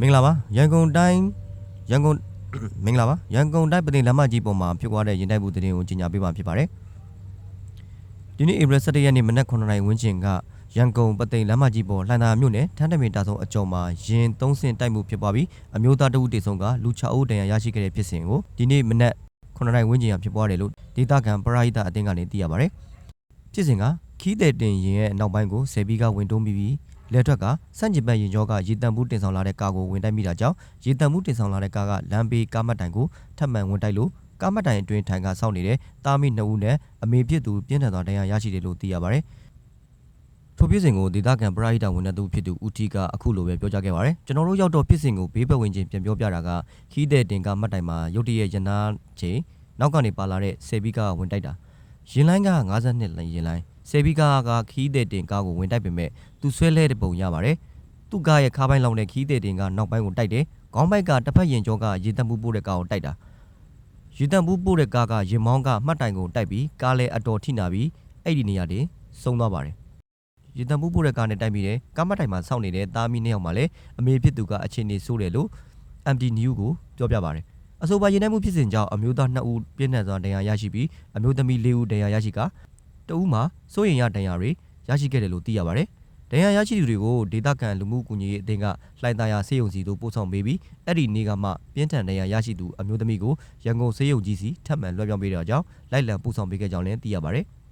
မင်္ဂလာပါရန်ကုန်တိုင်းရန်ကုန်မင်္ဂလာပါရန်ကုန်တိုင်းပသိမ်လမ်းမကြီးပေါ်မှာဖြစ်သွားတဲ့ရင်တိုက်မှုသတင်းကိုကြီးညာပေးမှာဖြစ်ပါတယ်ဒီနေ့ဧပြီ17ရက်နေ့မနက်9:00နာရီဝန်းကျင်ကရန်ကုန်ပသိမ်လမ်းမကြီးပေါ်လှန်သာမြို့နယ်ထန်းတမင်တာဆုံအကျော်မှာရင်သုံးဆင့်တိုက်မှုဖြစ်ပွားပြီးအမျိုးသားတဦးတေဆုံးကလူ6ဦးတန်ရာရရှိခဲ့တဲ့ဖြစ်စဉ်ကိုဒီနေ့မနက်9:00နာရီဝန်းကျင်ကဖြစ်ပွားတယ်လို့ဒေသခံပရိဟိတအသင်းကနေသိရပါတယ်ဖြစ်စဉ်ကခီးတဲ့တင်ရင်ရဲ့နောက်ပိုင်းကိုဆယ်ဘီကဝင်တွန်းပြီးပြီး လဲထွက်ကစန့်ကျင်ဘက်ရင်ကျောကရေတံမှုတင်ဆောင်လာတဲ့ကားကိုဝင်တိုက်မိတာကြောင့်ရေတံမှုတင်ဆောင်လာတဲ့ကားကလမ်းဘေးကားမတ်တိုင်ကိုထပ်မံဝင်တိုက်လို့ကားမတ်တိုင်အတွင်းထိုင်ကစောင့်နေတဲ့တာမီနှစ်ဦးနဲ့အမေဖြစ်သူပြင်းထန်စွာဒဏ်ရာရရှိတယ်လို့သိရပါတယ်။ထိုဖြစ်စဉ်ကိုဒေသခံပရိဟိတဝန်ထမ်းသူဖြစ်သူဦးတီကအခုလိုပဲပြောကြားခဲ့ပါတယ်။ကျွန်တော်တို့ရောက်တော့ဖြစ်စဉ်ကိုဘေးပတ်ဝန်းကျင်ပြန်ပြောပြတာကခီးတဲ့တင်ကားမတ်တိုင်မှာရုတ်တရက်ရနာချိန်နောက်ကနေပါလာတဲ့ဆယ်ဘီကားကဝင်တိုက်တာရင်လိုင်းက52လမ်းရင်လိုင်း ဆယ်ဘီကားကခီးတဲ့တင်ကားကိုဝင်တိုက်ပေမဲ့သူဆွဲလဲတဲ့ပုံရပါတယ်။သူ့ကားရဲ့ခါးပိုင်းလောင်တဲ့ခီးတဲ့တင်ကနောက်ပိုင်းကိုတိုက်တယ်။ခေါင်းပိုက်ကတစ်ဖက်ရင်ကျောကရေတက်မှုပို့တဲ့ကားကိုတိုက်တာ။ရေတက်မှုပို့တဲ့ကားကရင်မောင်းကမှတ်တိုင်ကိုတိုက်ပြီးကားလဲအတော်ထိနာပြီးအဲ့ဒီနေရာတင်ဆုံးသွားပါတယ်။ရေတက်မှုပို့တဲ့ကားနဲ့တိုက်ပြီးတယ်။ကားမှတ်တိုင်မှာစောင့်နေတဲ့သားမီးနှစ်ယောက်မှလည်းအမေဖြစ်သူကအခြေအနေဆိုးတယ်လို့ MD New ကိုပြောပြပါတယ်။အဆိုပါရင်ထဲမှုဖြစ်စဉ်ကြောင့်အမျိုးသား2ဦးပြင်းထန်စွာဒဏ်ရာရရှိပြီးအမျိုးသမီး4ဦးဒဏ်ရာရရှိက တဦးမှာစိုးရင်ရဒဏ်ရာတွေရရှိခဲ့တယ်လို့သိရပါတယ်။ဒဏ်ရာရရှိသူတွေကိုဒေသခံလူမှုကူညီရေးအသင်းကလှိုင်သာယာစေယုံစီတို့ပို့ဆောင်ပေးပြီးအဲ့ဒီနေ့ကမှပြင်းထန်ဒဏ်ရာရရှိသူအမျိုးသမီးကိုရန်ကုန်စေယုံကြီးစီထပ်မံလွှဲပြောင်းပေးတဲ့အကြောင်းလိုက်လံပို့ဆောင်ပေးခဲ့ကြောင်းလည်းသိရပါတယ်။